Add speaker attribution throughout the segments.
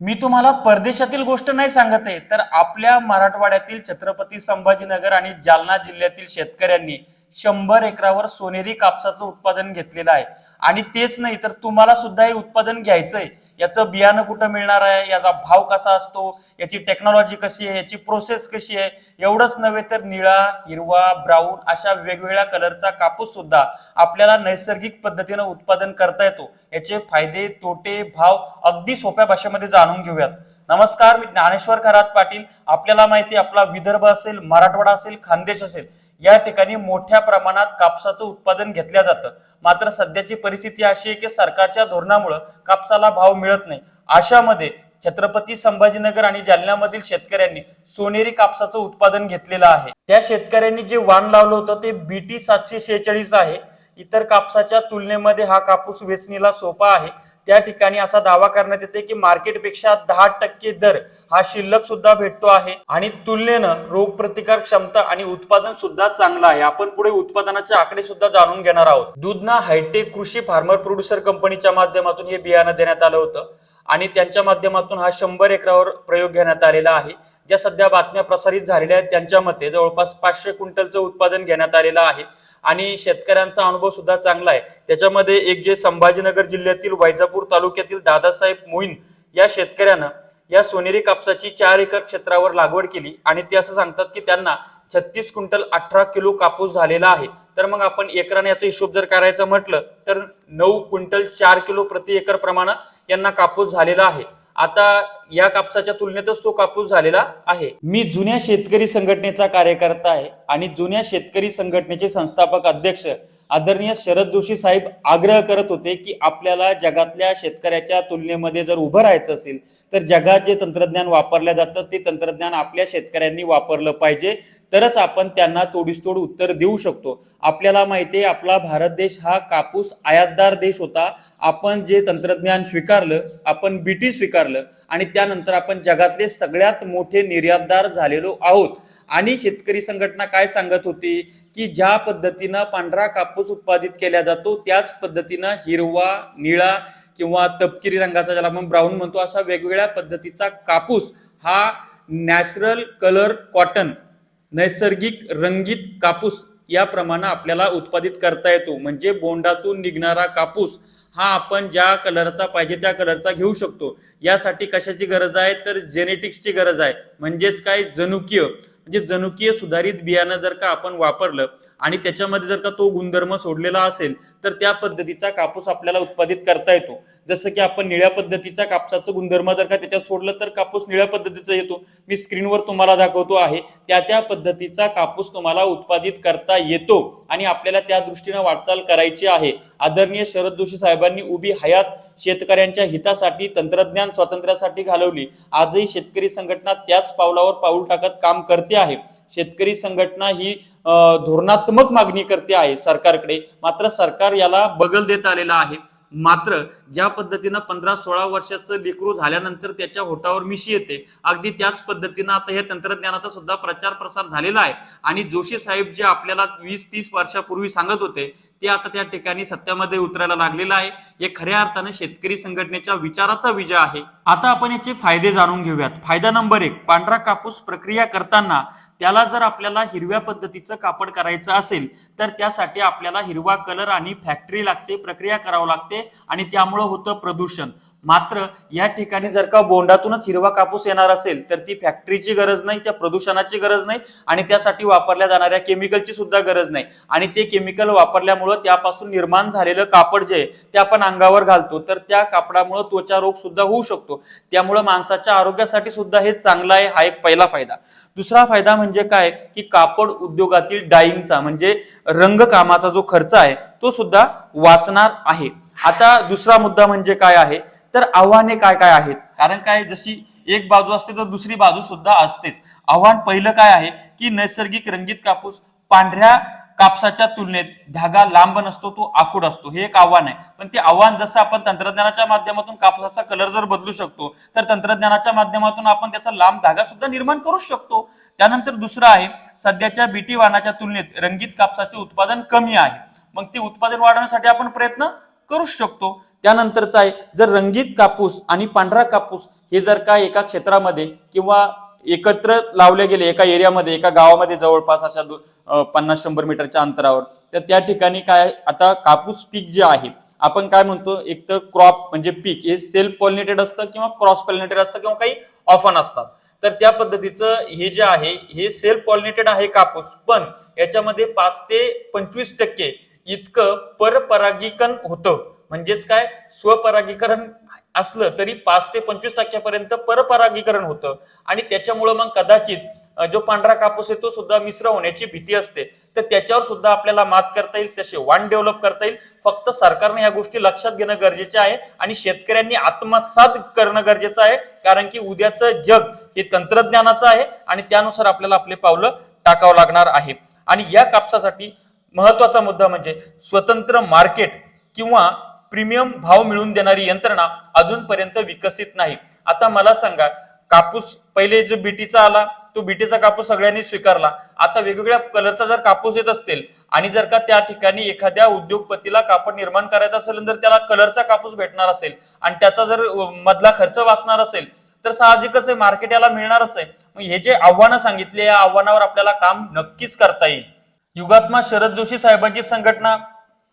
Speaker 1: मी तुम्हाला परदेशातील गोष्ट नाही सांगत आहे तर आपल्या मराठवाड्यातील छत्रपती संभाजीनगर आणि जालना जिल्ह्यातील शेतकऱ्यांनी शंभर एकरावर सोनेरी कापसाचं उत्पादन घेतलेलं आहे. आणि तेच नाही तर तुम्हाला सुद्धा हे उत्पादन घ्यायचंय. याचं बियाणं कुठं मिळणार आहे? याचा भाव कसा असतो? याची टेक्नॉलॉजी कशी आहे? याची प्रोसेस कशी आहे? एवढंच नव्हे तर निळा हिरवा ब्राऊन अशा वेगवेगळ्या कलरचा कापूस सुद्धा आपल्याला नैसर्गिक पद्धतीनं उत्पादन करता येतो. याचे फायदे तोटे भाव अगदी सोप्या भाषेमध्ये जाणून घेऊयात. नमस्कार मी ज्ञानेश्वर खरात पाटील. आपल्याला माहिती आपला विदर्भ असेल मराठवाडा असेल खानदेश असेल या ठिकाणी मोठ्या प्रमाणात कापसाचं उत्पादन घेतल्या जातं. मात्र सध्याची परिस्थिती अशी आहे की सरकारच्या धोरणामुळे कापसाला भाव मिळत नाही. अशामध्ये छत्रपती संभाजीनगर आणि जालन्यामधील शेतकऱ्यांनी सोनेरी कापसाचं उत्पादन घेतलेलं आहे. त्या शेतकऱ्यांनी जे वाण लावलं होतं ते बीटी सातशे शेहेचाळीस आहे. इतर कापसाच्या तुलनेमध्ये हा कापूस वेचणीला सोपा आहे. त्या ठिकाणी असा दावा करण्यात येते की मार्केटपेक्षा दहा टक्के दर हा शिल्लक सुद्धा भेटतो आहे. आणि तुलनेनं रोगप्रतिकार क्षमता आणि उत्पादन सुद्धा चांगलं आहे. आपण पुढे उत्पादनाचे आकडे सुद्धा जाणून घेणार आहोत. दूधना हायटेक कृषी फार्मर प्रोड्युसर कंपनीच्या माध्यमातून हे बियाणं देण्यात आलं होतं. आणि त्यांच्या माध्यमातून हा शंभर एकरावर प्रयोग घेण्यात आलेला आहे. ज्या सध्या बातम्या प्रसारित झालेल्या आहेत त्यांच्या मते जवळपास पाचशे क्विंटलचं उत्पादन घेण्यात आलेलं आहे. आणि शेतकऱ्यांचा अनुभव सुद्धा चांगला आहे. त्याच्यामध्ये एक जे संभाजीनगर जिल्ह्यातील वैजापूर तालुक्यातील दादासाहेब मोहीन या शेतकऱ्यानं या सोनेरी कापसाची चार एकर क्षेत्रावर लागवड केली. आणि ते असं सांगतात की त्यांना छत्तीस क्विंटल अठरा किलो कापूस झालेला आहे. तर मग आपण एकराने याचा हिशोब जर करायचं म्हटलं तर नऊ क्विंटल चार किलो प्रति एकर प्रमाणे यांना कापूस झालेला आहे. आता या कापसाच्या तुलनेतच तो कापूस झालेला आहे. मी जुन्या शेतकरी संघटनेचा कार्यकर्ता आहे आणि जुन्या शेतकरी संघटनेचे संस्थापक अध्यक्ष आदरणीय शरद जोशी साहेब आग्रह करत होते की आपल्याला जगातल्या शेतकऱ्याच्या तुलनेमध्ये जर उभं राहायचं असेल तर जगात जे तंत्रज्ञान वापरलं जातं ते तंत्रज्ञान आपल्या शेतकऱ्यांनी वापरलं पाहिजे. तरच आपण त्यांना तोडीसतोड उत्तर देऊ शकतो. आपल्याला माहिती आहे आपला भारत देश हा कापूस आयातदार देश होता. आपण जे तंत्रज्ञान स्वीकारलं आपण बीटी स्वीकारलं आणि त्यानंतर आपण जगातले सगळ्यात मोठे निर्यातदार झालेलो आहोत. आणि शेतकरी संघटना काय सांगत होती? की ज्या पद्धतीनं पांढरा कापूस उत्पादित केला जातो त्याच पद्धतीनं हिरवा निळा किंवा तपकिरी रंगाचा ज्याला आपण ब्राऊन म्हणतो असा वेगवेगळ्या पद्धतीचा कापूस हा नॅचरल कलर कॉटन नैसर्गिक रंगीत कापूस या प्रमाणे आपल्याला उत्पादित करता येतो. म्हणजे बोंडातून निघणारा कापूस हा आपण ज्या कलरचा पाहिजे त्या कलरचा घेऊ शकतो. यासाठी कशाची गरज आहे? तर जेनेटिक्सची गरज आहे. म्हणजेच काय? जनुकीय. म्हणजे जनुकीय सुधारित बियाणं जर का आपण वापरलं आणि त्याच्यामध्ये जर का तो गुणधर्म सोडलेला असेल तर त्या पद्धतीचा कापूस आपल्याला उत्पादित करता येतो. जसं की आपण निळ्या पद्धतीचा कापसाचं गुणधर्म जर का त्याच्यात सोडलं तर कापूस निळ्या पद्धतीचा येतो. मी स्क्रीनवर तुम्हाला दाखवतो आहे त्या त्या पद्धतीचा कापूस तुम्हाला उत्पादित करता येतो. आणि आपल्याला त्या दृष्टीनं वाटचाल करायची आहे. आदरणीय शरद जोशी साहेबांनी उभी हयात शेतकऱ्यांच्या हितासाठी तंत्रज्ञान स्वातंत्र्यासाठी घालवली. आजही शेतकरी संघटना त्याच पावलावर पाऊल टाकत काम करते आहे. शेतकरी संघटना ही धोरणात्मक मागणी करते आहे सरकारकडे. मात्र सरकार याला बगल देत आलेला आहे. मात्र ज्या पद्धतीनं पंधरा सोळा वर्षाचं लेकरू झाल्यानंतर त्याच्या होटावर मिशी येते अगदी त्याच पद्धतीनं आता हे तंत्रज्ञानाचा सुद्धा प्रचार प्रसार झालेला आहे. आणि जोशी साहेब जे आपल्याला वीस तीस वर्षापूर्वी सांगत होते ते आता त्या ठिकाणी सत्यामध्ये उतरायला लागलेलं आहे. हे खऱ्या अर्थानं शेतकरी संघटनेच्या विचाराचा विजय आहे. आता आपण याचे फायदे जाणून घेऊयात. फायदा नंबर एक पांढरा कापूस प्रक्रिया करताना त्याला जर आपल्याला हिरव्या पद्धतीचं कापड करायचं असेल तर त्यासाठी आपल्याला हिरवा कलर आणि फॅक्टरी लागते प्रक्रिया करावं लागते आणि त्यामुळं होतं प्रदूषण. मात्र या ठिकाणी जर का बोंडातूनच हिरवा कापूस येणार असेल तर ती फॅक्टरीची गरज नाही त्या प्रदूषणाची गरज नाही आणि त्यासाठी वापरल्या जाणाऱ्या केमिकलची सुद्धा गरज नाही. आणि ते केमिकल वापरल्यामुळे त्यापासून निर्माण झालेलं कापड जे आहे ते आपण अंगावर घालतो. तर त्या कापडामुळं त्वचा रोग सुद्धा होऊ शकतो. त्यामुळं माणसाच्या आरोग्यासाठी सुद्धा हे चांगलं आहे हा एक पहिला फायदा. दुसरा फायदा म्हणजे काय? की कापड उद्योगातील डाईंगचा म्हणजे रंगकामाचा जो खर्च आहे तो सुद्धा वाचणार आहे. आता दुसरा मुद्दा म्हणजे काय आहे? तर आव्हाने काय काय आहेत? कारण काय? जशी एक बाजू असते तर दुसरी बाजू सुद्धा असतेच. आव्हान पहिलं काय आहे? की नैसर्गिक रंगीत कापूस पांढऱ्या कापसाच्या तुलनेत धागा लांब नसतो तो आखूड असतो. हे एक आव्हान आहे. पण ते आव्हान जसं आपण तंत्रज्ञानाच्या माध्यमातून कापसाचा कलर जर बदलू शकतो तर तंत्रज्ञानाच्या माध्यमातून आपण त्याचा लांब धागा सुद्धा निर्माण करू शकतो. त्यानंतर दुसरं आहे सध्याच्या बीटी वाहनाच्या तुलनेत रंगीत कापसाचे उत्पादन कमी आहे. मग ते उत्पादन वाढवण्यासाठी आपण प्रयत्न करू शकतो. त्यानंतरचा आहे जर रंगीत कापूस आणि पांढरा कापूस हे जर का एका क्षेत्रामध्ये किंवा एकत्र लावले गेले एका एरियामध्ये एका गावामध्ये जवळपास अशा पन्नास शंभर मीटरच्या अंतरावर. तर त्या ठिकाणी काय आता कापूस पीक जे आहे आपण काय म्हणतो एक तर क्रॉप म्हणजे पीक हे सेल्फ पॉलिनेटेड असतं किंवा क्रॉस पॉलिनेटेड असतं किंवा काही ऑफन असतात. तर त्या पद्धतीचं हे जे आहे हे सेल्फ पॉलिनेटेड आहे कापूस पण याच्यामध्ये पाच ते पंचवीस टक्के इतकं परपरागीकरण होतं. म्हणजेच काय स्वपरागीकरण असलं तरी पाच ते पंचवीस टक्क्यापर्यंत परपरागीकरण होतं. आणि त्याच्यामुळं मग कदाचित जो पांढरा कापूस आहे तो सुद्धा मिश्र होण्याची भीती असते. तर त्याच्यावर सुद्धा आपल्याला मात करता येईल तसे वाण डेव्हलप करता येईल. फक्त सरकारने या गोष्टी लक्षात घेणं गरजेचे आहे आणि शेतकऱ्यांनी आत्मसात करणं गरजेचं आहे. कारण की उद्याचं जग हे तंत्रज्ञानाचं आहे आणि त्यानुसार आपल्याला आपले पावलं टाकावं लागणार आहे. आणि या कापसासाठी महत्त्वाचा मुद्दा म्हणजे स्वतंत्र मार्केट किंवा प्रीमियम भाव मिळवून देणारी यंत्रणा अजूनपर्यंत विकसित नाही. आता मला सांगा कापूस पहिले जो बीटीचा आला तो बीटीचा कापूस सगळ्यांनी स्वीकारला. आता वेगवेगळ्या कलरचा जर कापूस येत असतील आणि जर का त्या ठिकाणी एखाद्या उद्योगपतीला कापड निर्माण करायचा असेल तर त्याला कलरचा कापूस भेटणार असेल आणि त्याचा जर मधला खर्च वाचणार असेल तर साहजिकच आहे मार्केट याला मिळणारच आहे. मग हे जे आव्हानं सांगितले या आव्हानावर आपल्याला काम नक्कीच करता येईल. युगात्मा शरद जोशी साहेबांची संघटना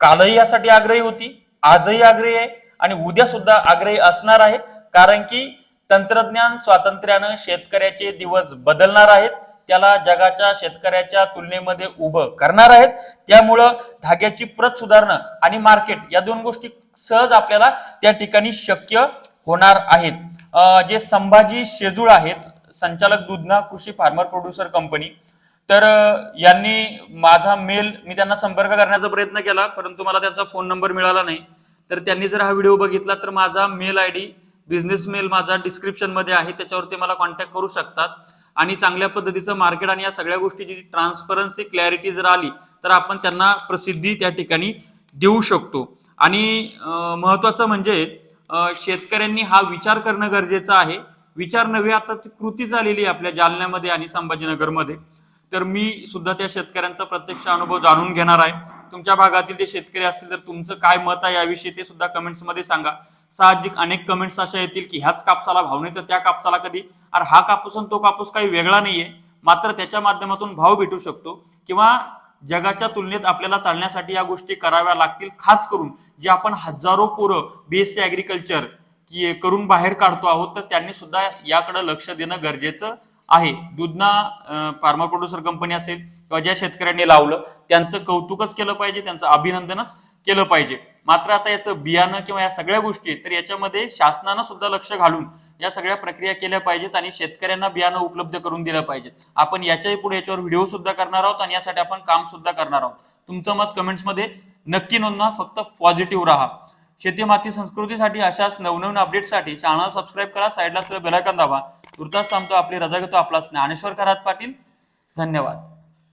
Speaker 1: कालही यासाठी आग्रही होती. आजही आग्रही आहे आणि उद्या सुद्धा आग्रही असणार आहे कारण की तंत्रज्ञान स्वातंत्र्यानं शेतकऱ्याचे दिवस बदलणार आहेत त्याला जगाच्या शेतकऱ्याच्या तुलनेमध्ये उभं करणार आहेत. त्यामुळं धाग्याची प्रत सुधारणं आणि मार्केट या दोन गोष्टी सहज आपल्याला त्या ठिकाणी शक्य होणार आहेत. जे संभाजी शेजूळ आहेत संचालक दुधना कृषी फार्मर प्रोड्युसर कंपनी तर यांनी माझा मेल मी त्यांना संपर्क करण्याचा प्रयत्न केला परंतु मला त्यांचा फोन नंबर मिळाला नाही. तर त्यांनी जर हा व्हिडिओ बघितला तर माझा mail I D business mail माझा डिस्क्रिप्शनमध्ये आहे त्याच्यावर ते मला कॉन्टॅक्ट करू शकतात. आणि चांगल्या पद्धतीचं मार्केट आणि या सगळ्या गोष्टीची ट्रान्सपरन्सी क्लॅरिटी जर आली तर आपण त्यांना प्रसिद्धी त्या ठिकाणी देऊ शकतो. आणि महत्वाचं म्हणजे शेतकऱ्यांनी हा विचार करणं गरजेचं आहे. विचार नव्हे आता ती कृती झालेली आहे आपल्या जालन्यामध्ये आणि संभाजीनगरमध्ये. तर मी सुद्धा त्या शेतकऱ्यांचा प्रत्यक्ष अनुभव जाणून घेणार आहे. तुमच्या भागातील ते शेतकरी असतील तर तुमचं काय मत आहे याविषयी ते सुद्धा कमेंट्समध्ये सांगा. साहजिक अनेक कमेंट्स अशा येतील की ह्याच कापसाला भाव नाही तर त्या कापसाला कधी? अरे हा कापूस आणि तो कापूस काही वेगळा नाहीये. मात्र त्याच्या माध्यमातून भाव भेटू शकतो किंवा जगाच्या तुलनेत आपल्याला चालण्यासाठी या गोष्टी कराव्या लागतील खास करून जे आपण हजारो पोरं बीएससी ऍग्रिकल्चर करून बाहेर काढतो आहोत तर त्यांनी सुद्धा याकडे लक्ष देणं गरजेचं आहे. दुधना फार्मा प्रोड्युसर कंपनी असेल किंवा ज्या शेतकऱ्यांनी लावलं त्यांचं कौतुकच केलं पाहिजे त्यांचं अभिनंदनच केलं पाहिजे. मात्र आता याचं बियाणं किंवा या सगळ्या गोष्टी आहेत, तर याच्यामध्ये शासनानं सुद्धा लक्ष घालून या सगळ्या प्रक्रिया केल्या पाहिजेत आणि शेतकऱ्यांना बियाणं उपलब्ध करून दिलं पाहिजेत. आपण याच्याही पुढे याच्यावर व्हिडिओ सुद्धा करणार आहोत आणि यासाठी आपण काम सुद्धा करणार आहोत. तुमचं मत कमेंट्समध्ये नक्की नोंदवा फक्त पॉझिटिव्ह राहा. शेती माती संस्कृतीसाठी अशाच नवनवीन अपडेटसाठी चॅनल सबस्क्राईब करा साईडला बेलायकन दाबा. तुर्तास थांबतो आपली रजा घेतो आपला ज्ञानेश्वर खरात पाटील. धन्यवाद.